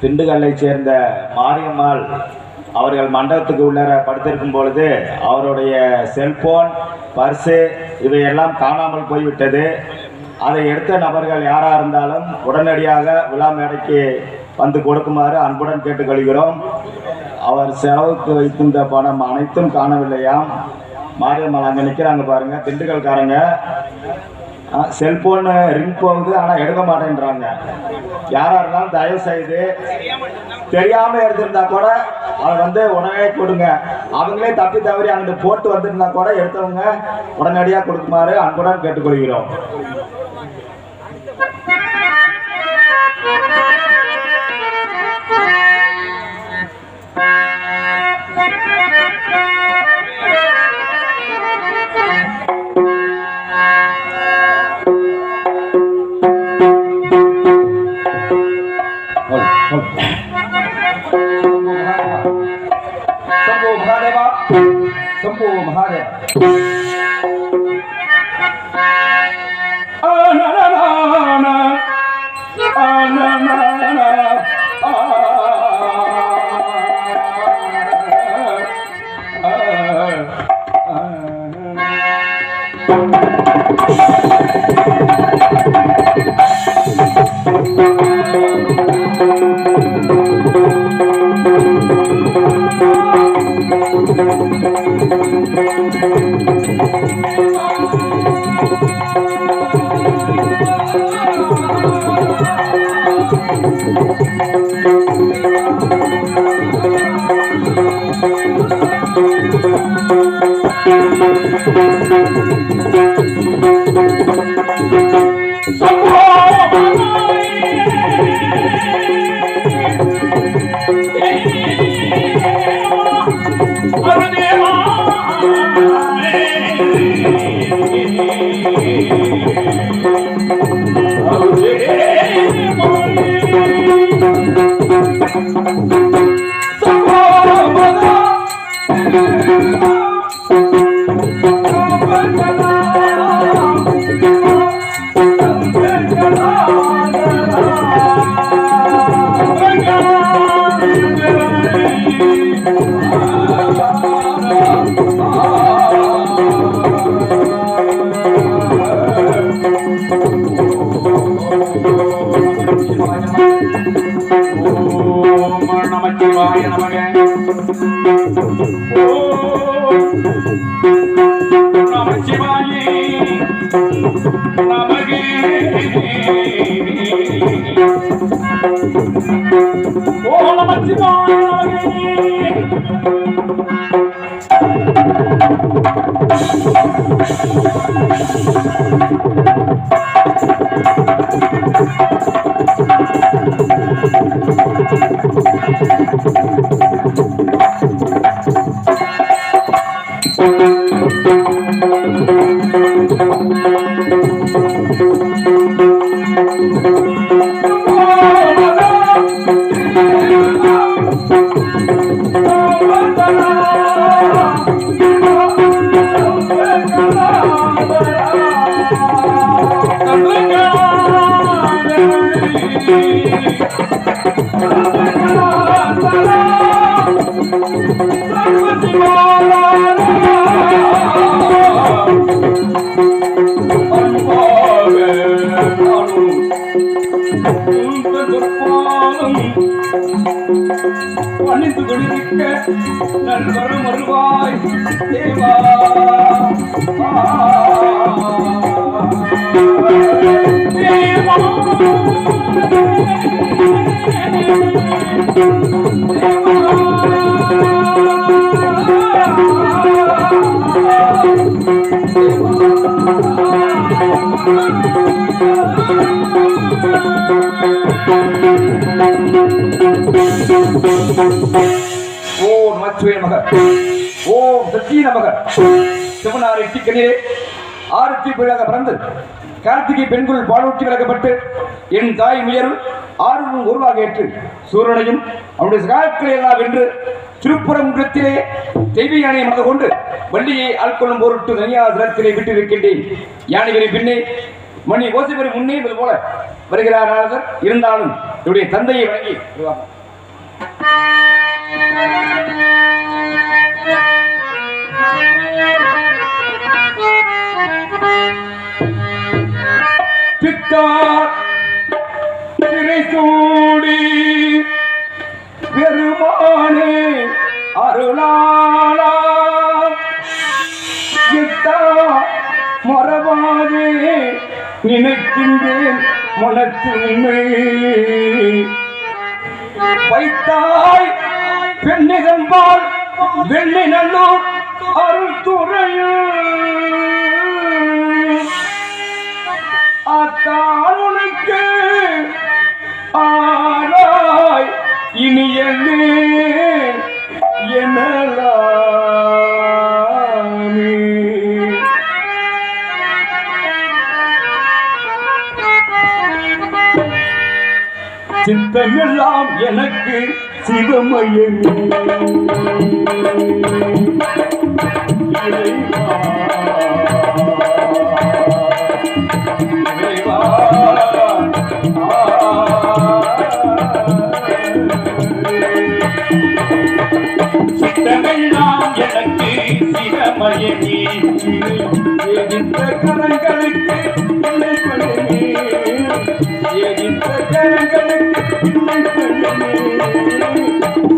திண்டுக்கல்லை சேர்ந்த மாரியம்மாள் அவர்கள் மண்டபத்துக்கு உள்ளர படுத்திருக்கும் பொழுது அவருடைய செல்போன் பர்ஸு இவையெல்லாம் காணாமல் போய்விட்டது. அதை எடுத்த நபர்கள் யாராக இருந்தாலும் உடனடியாக விழா மேடைக்கு வந்து கொடுக்குமாறு அன்புடன் கேட்டுக்கொள்கிறோம். அவர் செலவுக்கு வைத்திருந்த பணம் அனைத்தும் காணவில்லையாம். மாரியம்மாள் அங்கே நிற்கிறாங்க பாருங்கள் திண்டுக்கல்காரங்க. செல்போன் ரிங் போகுது ஆனால் எடுக்க மாட்டேன்றாங்க. யாராக இருந்தாலும் தயவு செய்து தெரியாம எடுத்திருந்தா கூட அதை வந்து உடனே கொடுங்க. அவங்களே தப்பி தவறி அங்கிட்டு போட்டு வந்திருந்தா கூட எடுத்தவங்க உடனடியாக கொடுக்குமாறு அன்புடன் கேட்டுக்கொள்கிறோம். 发的。Thank you. Oh, my God. பணிந்து கொண்டிருக்க நல்வரும் வருவாய் தேவா ஓம் நமச்சிவாய நமக. ஓம் சக்தி நமக. சிவனாரை டிக்கனிலே ஆரத்தி பிழாக பிறந்து கார்த்திகை பெண்கள் பாலூட்டி விளக்கப்பட்டு என் தாய் முயல் ஆர்வம் உருவாக ஏற்று சூரனையும் அவனுடைய சகாக்களை எல்லாம் வென்று திருப்புறங்குன்றத்திலே தெய்வ யானையை மனது கொண்டு வள்ளியை ஆட்கொள்ளும் பொருட்டு தனியார் விட்டு விட்டிருக்கின்றேன். யானைகளை பின்னே மணி ஓசிபரி முன்னே இது போல வருகிறார் நாரதர் இருந்தாலும் இவருடைய தந்தையை வணங்கி சித்தார் திரை சூடி பெருமானே அருளாளா. இத்தா மறவாதே நினைக்கின்றேன் மனத்துமை வைத்தாய் பெண்ணிதம்பால் வெள்ளி நல்லூர் அருள் அத்தான் உனக்கு ஆராய் இனி என்ன எனலாமே சித்தமெல்லாம் எனக்கு சிவமயமே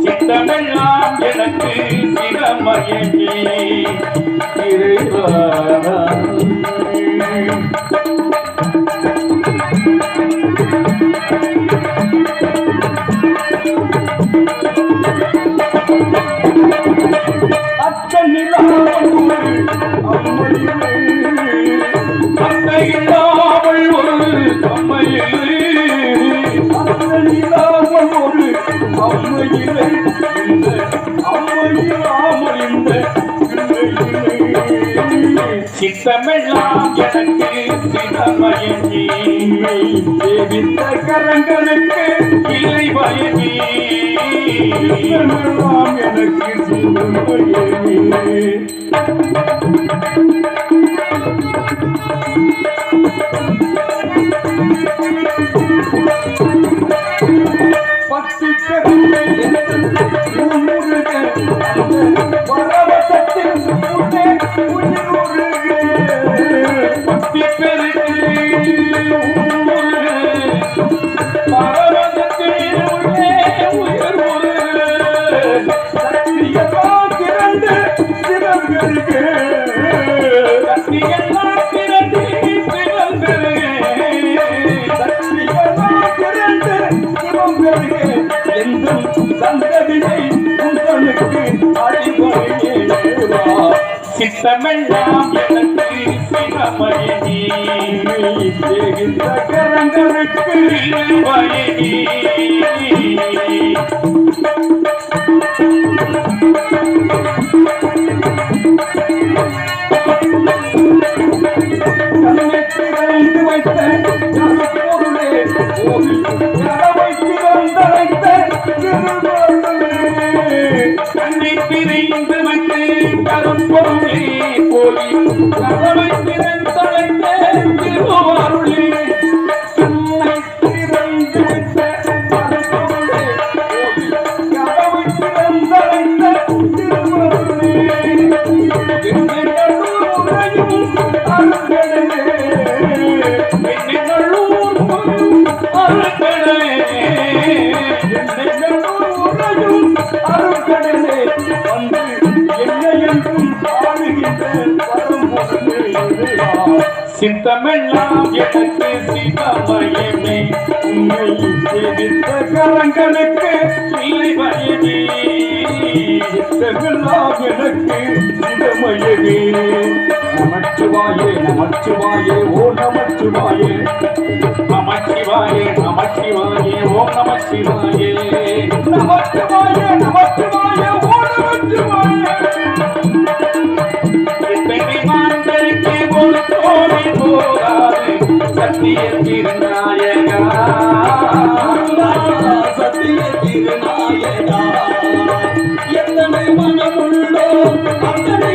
சித்தமெல்லாம் எனக்கு சிவமயமே இறைவா சித்தமெல்லாம் எனக்கு சிவமயமே கரங்களுக்கு எனக்கு பத்து சந்ததியை உங்களுக்கு சித்தமெல்லாம் எனக்கு கரங்களுக்கு வைத்த பொருளே சித்தமெல்லாம் எனக்கு சிவமயமே. உன்னை சேவித்த கரங்களுக்கு இல்லை சித்தமெல்லாம் எனக்கு சிவமயமே. நமச்சிவாயே நமச்சிவாயே ஓ நமச்சிவாயே. நமச்சிவாயே நமச்சிவாயே ஓ நமச்சிவாயே. நமச்சிவாயே நமச்சிவாயே. எத்தனை மனமுள்ளோ அத்தனை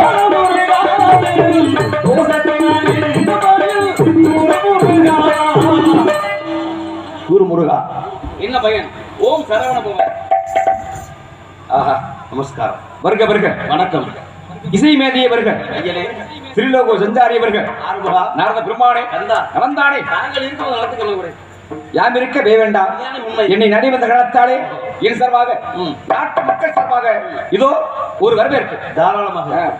பையன். ஓம் சரவண பவன் ஆஹா நமஸ்காரம். வருக வருக. வணக்கம். இசை மேதிய வருக. ஐயனே. திருலோக சஞ்சாரிய வருக. ஆறுமுகா. நாரத பெருமானே கந்தா நவந்தானே. நாங்கள் இருக்கும் யாம் இருக்க வே வேண்டாம். என்னை நடிவந்த கணத்தாலே என் சார்பாக. நாட்டு மக்கள் சார்பாக இதோ ஒரு வரவேற்பு. தாராளமாக.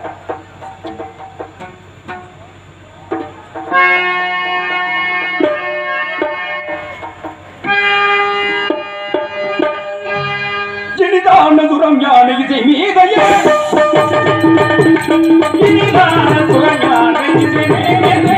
ஆ. இனிதான துரம் ஞான இசை மீதையே இனிதான ஞான இசை மீதையே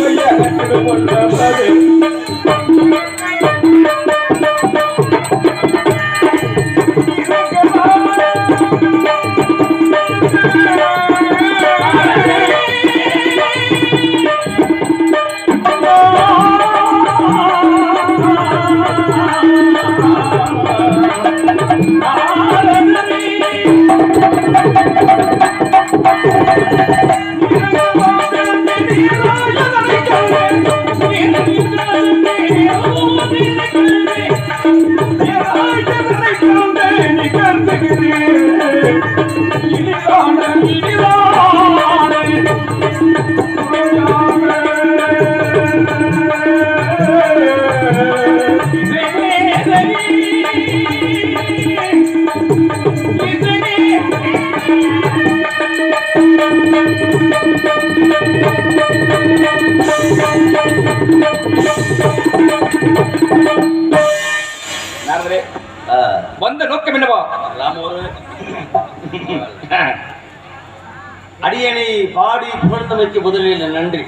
குணம் அடியனை பாடி புகழ்ந்தமைக்கு முதலில் நன்றி.